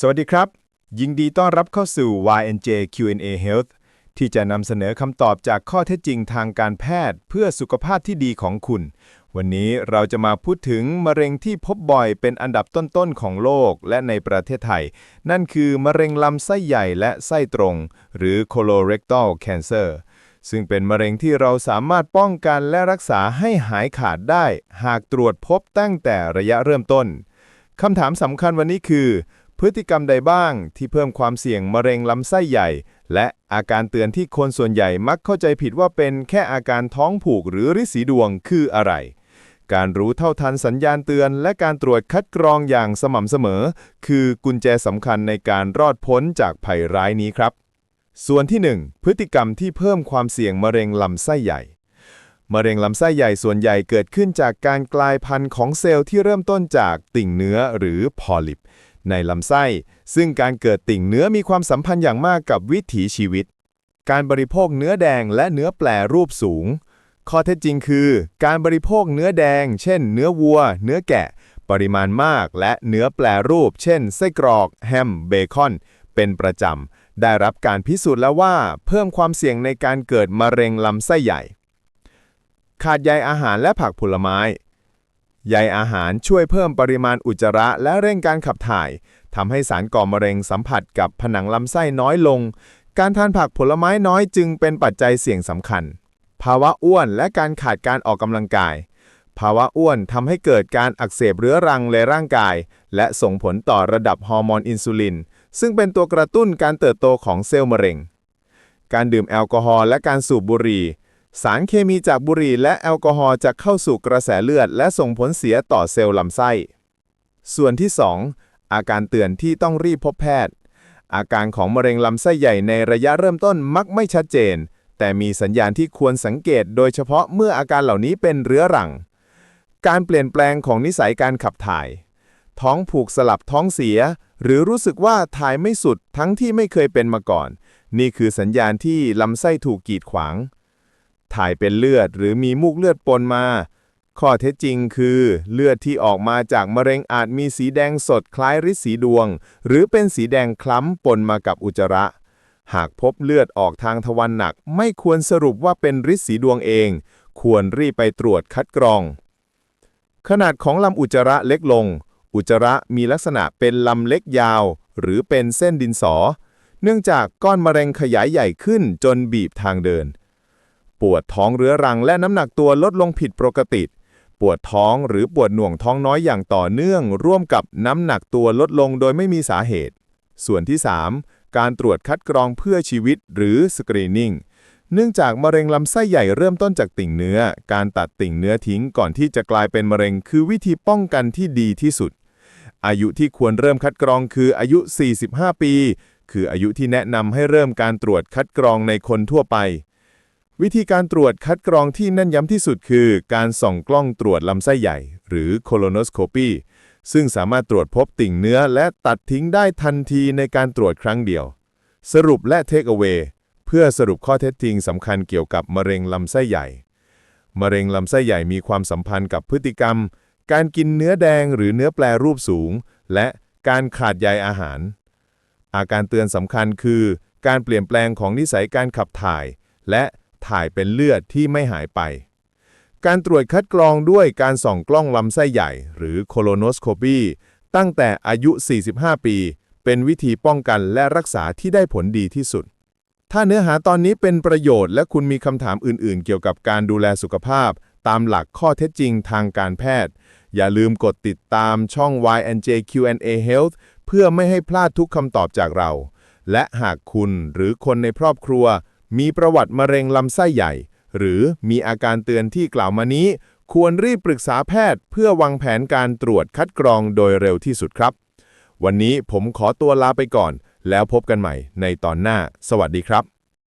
สวัสดีครับ ยินดีต้อนรับเข้าสู่ YNJ Q&A Health ที่จะนำเสนอคำตอบจากข้อเท็จจริงทางการแพทย์เพื่อสุขภาพที่ดีของคุณ วันนี้เราจะมาพูดถึงมะเร็งที่พบบ่อยเป็นอันดับต้นๆของโลกและในประเทศไทย นั่นคือมะเร็งลำไส้ใหญ่และไส้ตรง หรือ colorectal cancer ซึ่งเป็นมะเร็งที่เราสามารถป้องกันและรักษาให้หายขาดได้ หากตรวจพบตั้งแต่ระยะเริ่มต้นคำถามสำคัญวันนี้คือ พฤติกรรมใดบ้างที่เพิ่มความเสี่ยงมะเร็งลำไส้ใหญ่ และอาการเตือนที่คนส่วนใหญ่มักเข้าใจผิดว่าเป็นแค่อาการท้องผูกหรือริดสีดวงคืออะไร การรู้เท่าทันสัญญาณเตือน และการตรวจคัดกรองอย่างสม่ำเสมอ คือกุญแจสำคัญในการรอดพ้นจากภัยร้ายนี้ครับ ส่วนที่ 1 พฤติกรรมที่เพิ่มความเสี่ยงมะเร็งลำไส้ใหญ่มะเร็งลำไส้ใหญ่ส่วนใหญ่เกิดขึ้นจากการกลายพันธุ์ของเซลล์ที่เริ่มต้นจากติ่งเนื้อหรือพอลิป ในลำไส้ ซึ่งการเกิดติ่งเนื้อมีความสัมพันธ์อย่างมากกับวิถีชีวิต การบริโภคเนื้อแดงและเนื้อแปรรูปสูง ข้อเท็จจริงคือ การบริโภคเนื้อแดง เช่น เนื้อวัว เนื้อแกะ ปริมาณมาก และเนื้อแปรรูป เช่น ไส้กรอก แฮม เบคอน เป็นประจำ ได้รับการพิสูจน์แล้วว่า เพิ่มความเสี่ยงในการเกิดมะเร็งลำไส้ใหญ่ ขาดใยอาหารและผักผลไม้ ใยอาหารช่วยเพิ่มปริมาณอุจจาระและเร่งการขับถ่ายทำให้สารก่อมะเร็งสัมผัสกับผนังลำไส้น้อยลง การทานผักผลไม้น้อยจึงเป็นปัจจัยเสี่ยงสำคัญ ภาวะอ้วนและการขาดการออกกำลังกาย ภาวะอ้วนทำให้เกิดการอักเสบเรื้อรังในร่างกาย และส่งผลต่อระดับฮอร์โมนอินซูลิน ซึ่งเป็นตัวกระตุ้นการเติบโตของเซลล์มะเร็ง การดื่มแอลกอฮอล์และการสูบบุหรี่ สารเคมีจากบุหรี่และแอลกอฮอล์จะเข้าสู่กระแสเลือด และส่งผลเสียต่อเซลล์ลำไส้ ส่วนที่ 2 อาการเตือนที่ต้องรีบพบแพทย์ อาการของมะเร็งลำไส้ใหญ่ในระยะเริ่มต้นมักไม่ชัดเจน แต่มีสัญญาณที่ควรสังเกตโดยเฉพาะเมื่ออาการเหล่านี้เป็นเรื้อรัง การเปลี่ยนแปลงของนิสัยการขับถ่าย ท้องผูกสลับท้องเสีย หรือรู้สึกว่าถ่ายไม่สุดทั้งที่ไม่เคยเป็นมาก่อน นี่คือสัญญาณที่ลำไส้ถูกกีดขวาง ถ่ายเป็นเลือดหรือมีมูกเลือดปนมา ข้อเท็จจริงคือ เลือดที่ออกมาจากมะเร็งอาจมีสีแดงสดคล้ายฤทธิ์สีดวง หรือเป็นสีแดงคล้ำปนมากับอุจจาระ หากพบเลือดออกทางทวารหนัก ไม่ควรสรุปว่าเป็นฤทธิ์สีดวงเอง ควรรีบไปตรวจคัดกรอง ขนาดของลำอุจจาระเล็กลง อุจจาระมีลักษณะเป็นลำเล็กยาว หรือเป็นเส้นดินสอ เนื่องจากก้อนมะเร็งขยายใหญ่ขึ้นจนบีบทางเดิน ปวดท้องเรื้อรังและน้ำหนักตัวลดลงผิดปกติ ปวดท้องหรือปวดหน่วงท้องน้อยอย่างต่อเนื่อง ร่วมกับน้ำหนักตัวลดลงโดยไม่มีสาเหตุ ส่วนที่ 3 การตรวจคัดกรองเพื่อชีวิตหรือสกรีนิ่งเนื่องจากมะเร็งลำไส้ใหญ่เริ่มต้นจากติ่งเนื้อ การตัดติ่งเนื้อทิ้งก่อนที่จะกลายเป็นมะเร็งคือวิธีป้องกันที่ดีที่สุด อายุที่ควรเริ่มคัดกรองคืออายุ 45 ปี คืออายุที่แนะนำให้เริ่มการตรวจคัดกรองในคนทั่วไป วิธีการตรวจคัดกรองที่แน่นย้ำที่สุดคือ การส่องกล้องตรวจลำไส้ใหญ่ หรือ colonoscopy ซึ่งสามารถตรวจพบติ่งเนื้อและตัดทิ้งได้ทันทีในการตรวจครั้งเดียว สรุปและ take away เพื่อสรุปข้อเท็จจริงสำคัญเกี่ยวกับมะเร็งลำไส้ใหญ่ มะเร็งลำไส้ใหญ่มีความสัมพันธ์กับพฤติกรรม การกินเนื้อแดงหรือเนื้อแปรรูปสูง และการขาดใยอาหาร อาการเตือนสำคัญคือ การเปลี่ยนแปลงของนิสัยการขับถ่าย และ ถ่ายเป็นเลือดที่ไม่หายไป การตรวจคัดกรองด้วยการส่องกล้องลำไส้ใหญ่ หรือ colonoscopy ตั้งแต่อายุ 45 ปี เป็นวิธีป้องกันและรักษาที่ได้ผลดีที่สุด ถ้าเนื้อหาตอนนี้เป็นประโยชน์และคุณมีคำถามอื่นๆ เกี่ยวกับการดูแลสุขภาพ ตามหลักข้อเท็จจริงทางการแพทย์ อย่าลืมกดติดตามช่อง YNJ Q&A Health เพื่อไม่ให้พลาดทุกคำตอบจากเรา และหากคุณหรือคนในครอบครัว มีประวัติมะเร็งลำไส้ใหญ่ หรือมีอาการเตือนที่กล่าวมานี้ ควรรีบปรึกษาแพทย์เพื่อวางแผนการตรวจคัดกรองโดยเร็วที่สุดครับ วันนี้ผมขอตัวลาไปก่อน แล้วพบกันใหม่ในตอนหน้า สวัสดีครับ